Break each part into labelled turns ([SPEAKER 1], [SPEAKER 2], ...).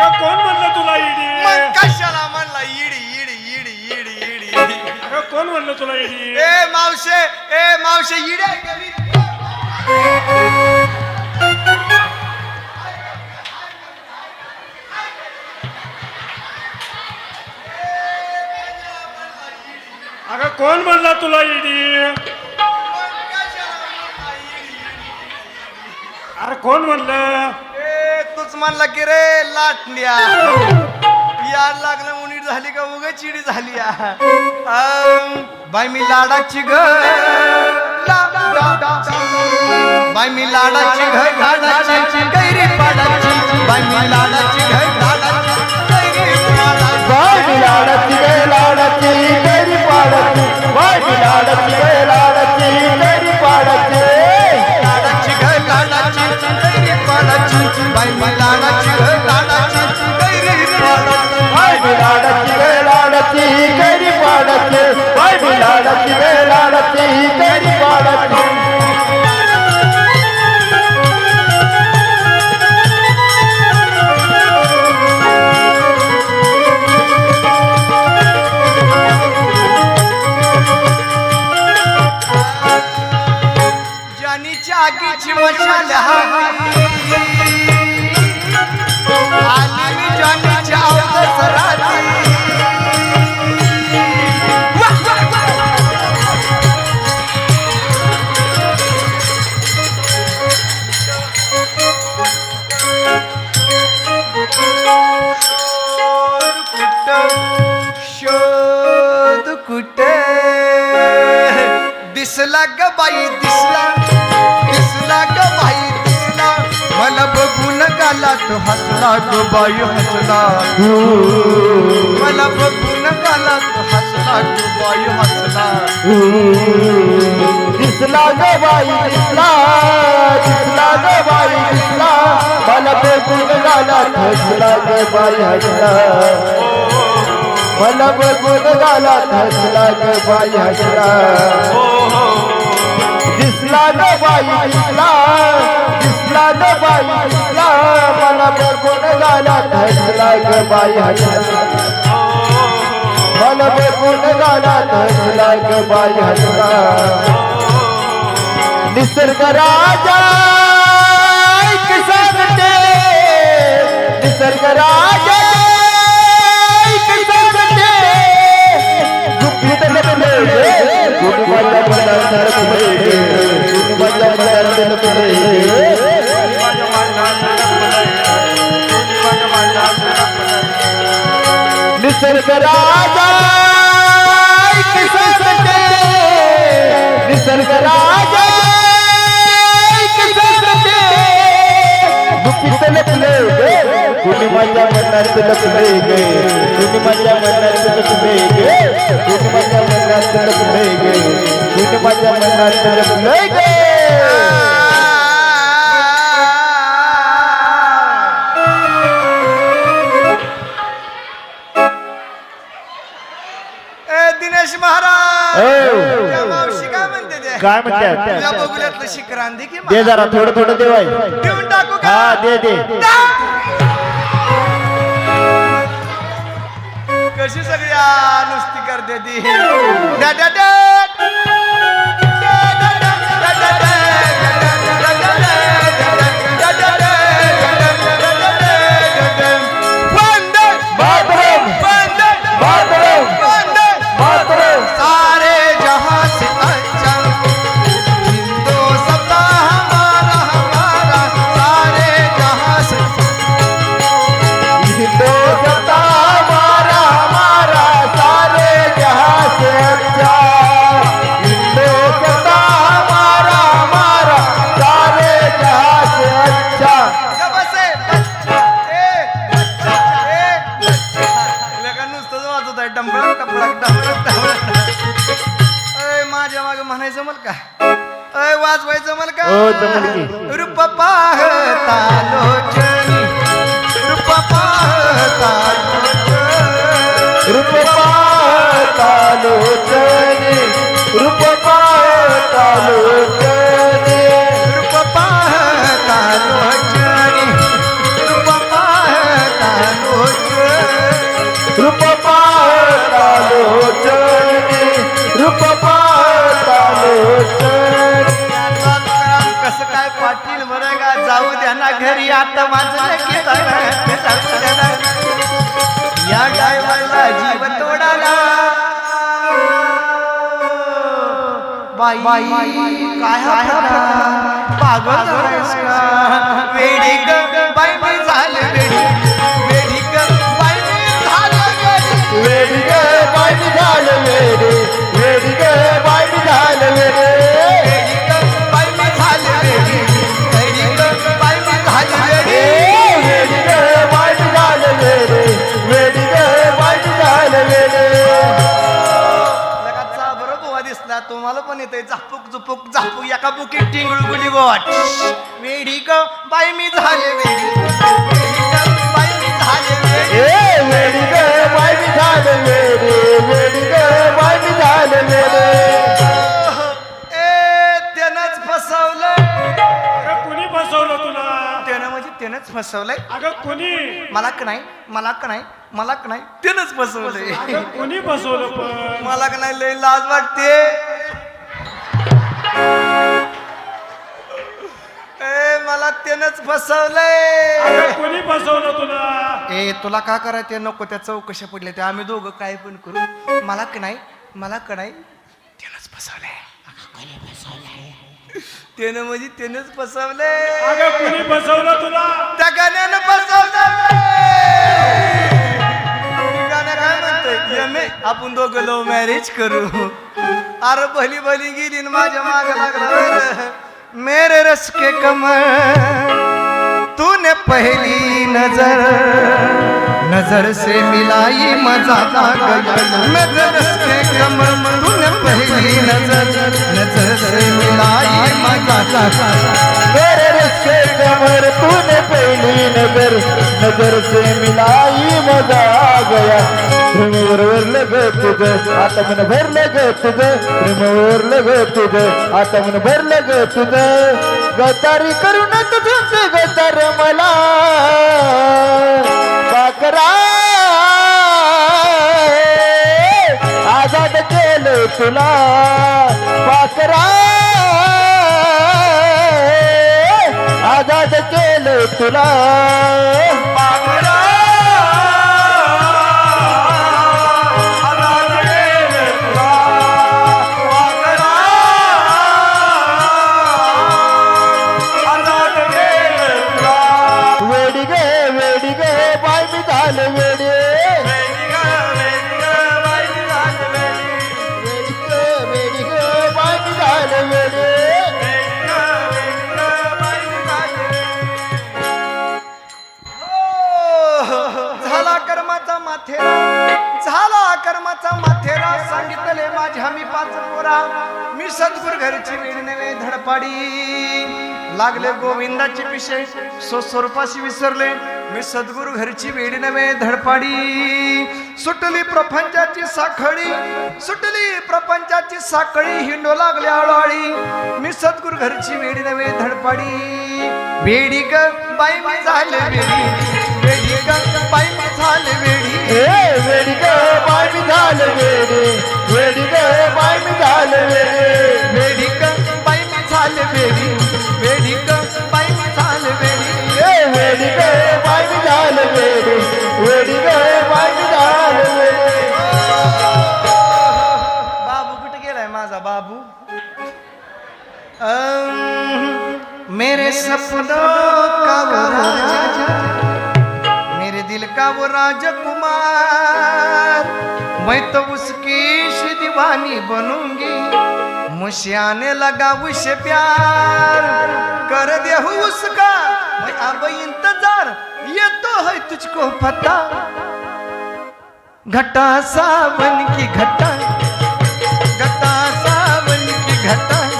[SPEAKER 1] अगं कोण म्हणलं तुला इडी
[SPEAKER 2] मग कशाला म्हणला? ED ED ED ED ED
[SPEAKER 1] अगं कोण म्हणलं तुला इडी
[SPEAKER 2] ए मावशे ए मावशे इडी आहे का? मी?
[SPEAKER 1] अगं कोण म्हणला तुला इडी
[SPEAKER 2] मग कशाला म्हणला इडी, इडी?
[SPEAKER 1] अरे कोण म्हणलं?
[SPEAKER 2] तूच मानला की रे लाटण्या. यार लागलं उनीट झाली का उग चिडी झाली बाय मी लाडाची ग बाय मी लाडाची घ लाडाची गैरी पाडाची बाय मी लाडाची घ लाडाची गैरी पाडाची
[SPEAKER 3] वाडी लाडती गे लाडती गैरी पाडती वाडी लाडती गे लाडती गैरी
[SPEAKER 2] पाडाची पाडाची बाई लाडाची लाडाची पाडाची जानीच्या आगीची मशाल हवी बाई दिसला दिसला ग बाई दिसला. मला बघून गाला तो हसला ग बाई हसला. मला बघून गाला तो हसला ग बाई हसला.
[SPEAKER 3] दिसला ग बाई दिसला दिसला ग बाई दिसला. मला बघून गाला तो हसला ग बाई हसला. मला बघून गाला हसला ग बाई हसला. दिसला ग बाई दिसला दिसला ग बाई दिसला मला बघून गाला दिसला ग बाई हसला मला बघून गाला दिसला ग बाई हसला निसर्ग राजा निसर्ग राजा निसर्ग राजा निसर्ग राजा। गुपित लपले गे कुणी माझ्या मनात लपले गे कुणी माझ्या मनात लपले गे कुणी माझ्या मनात लपले गे कुणी माझ्या मनात लपले गे
[SPEAKER 2] काय
[SPEAKER 3] म्हणतात
[SPEAKER 2] बघुल्यातलं शिखरान दे की
[SPEAKER 3] दे
[SPEAKER 2] मला.
[SPEAKER 3] जरा थोडं थोडं देवाय
[SPEAKER 2] देऊन टाकू का?
[SPEAKER 3] हा दे दे.
[SPEAKER 2] कशी सगळ्या नुसती करते ती.
[SPEAKER 3] जमल
[SPEAKER 2] का? अय
[SPEAKER 3] वाजवाय जमल का?
[SPEAKER 2] रुपा पाहता लोचनी. रुपा पाहता
[SPEAKER 3] रुपा पाहता लोचनी. रुपा पाहता लोचनी.
[SPEAKER 2] जाऊ द्या ना. या ड्रायव्हरला जीव तोडाला बाई काय? पागल का? वेडी बाई झाले एका बुकीत टिंगळू गुली गोट. वेडी ग बाई मी झाले वेडी. बाई मी झाले वेडी
[SPEAKER 3] गे बाई झालं वेडे. वेडी गे बाई झालं वेडे.
[SPEAKER 2] ए त्यानंच फसवलंय
[SPEAKER 1] अगं कुणी फसवलं तुला?
[SPEAKER 2] त्यानं म्हणजे त्यानंच फसवलंय.
[SPEAKER 1] अगं कुणी?
[SPEAKER 2] मला का नाही? मला का नाही? मला का नाही? त्यानंच फसवलंय.
[SPEAKER 1] अगं कुणी फसवलं पण?
[SPEAKER 2] मला का नाही? लय लाज वाटते. मला त्यानंच फसवलंय.
[SPEAKER 1] कुणी फसवलं तुला?
[SPEAKER 2] ए तुला का करायचं नको त्या चौकशा पडल्या त्या. आम्ही दोघं काय पण करू. मला का नाही? मला का नाही? त्यानंच फसवलंय. त्यानं म्हणजे त्यानंच फसवलंय.
[SPEAKER 1] अगं कुणी फसवलं तुला?
[SPEAKER 2] त्या गाण्यानं फसवलं गाणं काय म्हणतोय? यमे आपण दोघं लव्ह मॅरेज करू. अरे भली भली गेली न माझ्या माग लागला. मेरे रस के कमर तूने पहली नजर नजर से मिलाई मजा मेरे रस के कमर तूने पहली नजर नजर से मिलाई मजा
[SPEAKER 3] मेरे रस्ते कमर तूने पहली नजर नजर से मिलाई मजा आ गया. प्रेम बरोबर ग तुझं आता मन भरलं ग तुझं. प्रेम बरोबर ग तुझं आता मन भरलं ग तुझं. गतारी करून तुझं गतार मला. पाकरा आजाद केलं तुला. केलं तुला वेडी गे वेडी गे बाय मी झालं वेडी
[SPEAKER 2] पाचा माथेरा सांगितले माझ्या मी पाच पोरा. मी सद्गुर घरची वेळ नव्हे धडपाडी. लागले गोविंदाचे विषय स्वस्वरूपाशी विसरले. मी सद्गुरु घरची वेळ नव्हे धडपाडी. सुटली प्रपंचाची साखळी सुटली प्रपंचाची साखळी हिंडो लागली आळवाळी. मी सद्गुरु घरची वेळ नव्हे धडपाडी. वेडी ग बाई मी झाले वेडी. वेडी ग बाई मी झाले वेडी
[SPEAKER 3] ए वेडी गे बाय मी झालं वेडी वेडी गे बाय मी झालं वेडी।
[SPEAKER 2] वेडी ग बाई मी झाले वेडी वेडी ग बाई मी झाले वेडी।
[SPEAKER 3] ए वेडी गे बाय मी झालं वेडी वेडी गे बाय मी झालं वेडी।
[SPEAKER 2] बाबू कुठे गेलाय माझा बाबू? अं, मेरे सपनों का वो राजा। मेरे दिल का वो राजकुमार. मैं तो उसकी शिदिवानी बनूंगी. मुशियाने आने लगा उसे प्यार. कर दे उसका. मैं अब इंतजार. ये तो है तुझको पता. घटा सावन की घटा. घटा सावन की घटा.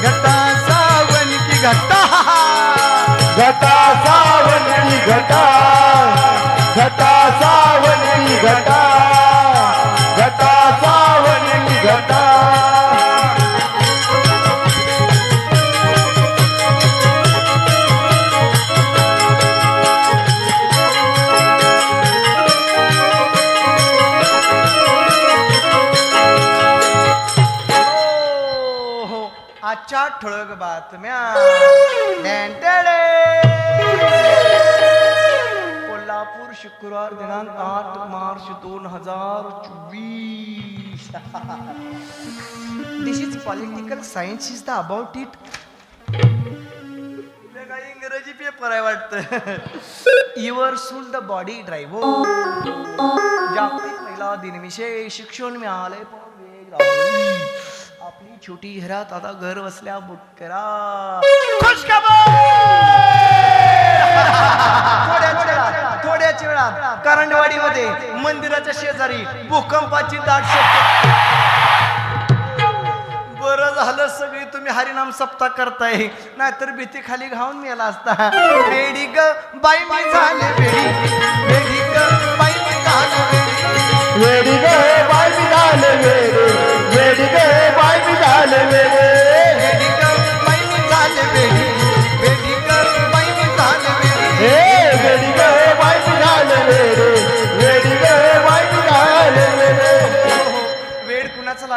[SPEAKER 2] घटा सावन की घटा.
[SPEAKER 3] घटा सावन की घटा.
[SPEAKER 2] ठळक बातम्या. कोल्हापूर शुक्रवार दिनांक आठ मार्च दोन हजार चोवीस. This is political science is the about it काही इंग्रजी पेपर आहे वाटतं. युअर सूल द बॉडी ड्राईव्ह जागतिक महिला दिनविषयी शिक्षण मिळाले पण वेग. आपली छोटी घरात आता घर बसल्या बुक करा खुश थोड्याच वेळात करंडवाडीमध्ये मंदिराच्या शेजारी भूकंपाची दाट शक्य. बरं झालं सगळी तुम्ही हरिनाम सप्ताह करताय. नाहीतर भीती खाली घाऊन मेला असता. बेडी ग बाई मी झाले बेडी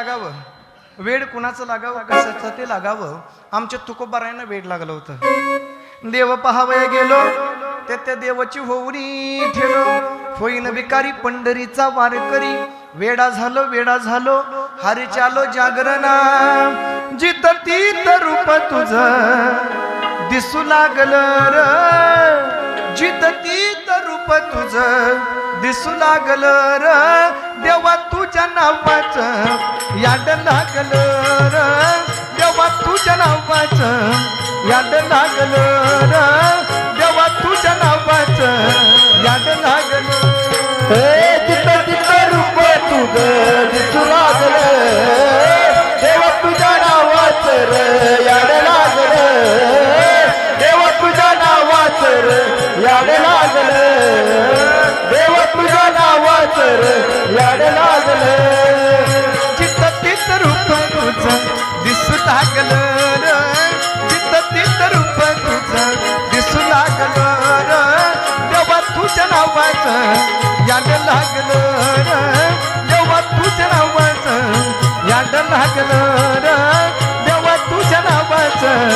[SPEAKER 2] लागावं. वेड कुणाचं लागावं? कशाचं ते लागावं. आमच्या तुकोबारायनं वेड लागलं होतं. देव पहावया गेलो ते त्या देवाची होवरी ठेलो. होईन विकारी पंढरीचा वारकरी वेडा झालो वेडा झालो हरी चालो जागरणा. जित तीत रूप तुझ दिसू लागलं र. जित तीत रूप तुझ दिसू लागल र देवा तुझ्या नावाच याड लागल र देवा तुझ्या नावाच याड लागल र देवा तुझ्या नावाच याड लागलं
[SPEAKER 3] तुझ्या नावाचं याड लागलं देवा तुझ्या नावाचं याड लागलं देवा तुझ्या नावाचं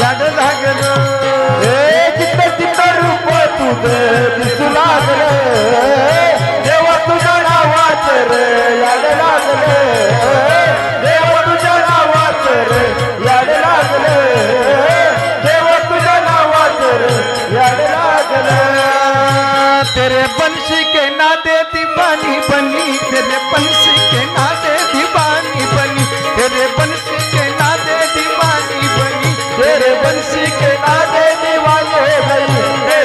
[SPEAKER 3] याड लागलं. हे तिथं रूप तुझं दिसू लागलं. Yeah.
[SPEAKER 2] तेरे बंशी के नादे दीवानी बनी तेरे बंशी के नादे दीवानी बनी तेरे बंशी के नादे दीवानी बनी
[SPEAKER 3] तेरे बंशी के नादे दीवाने बनी।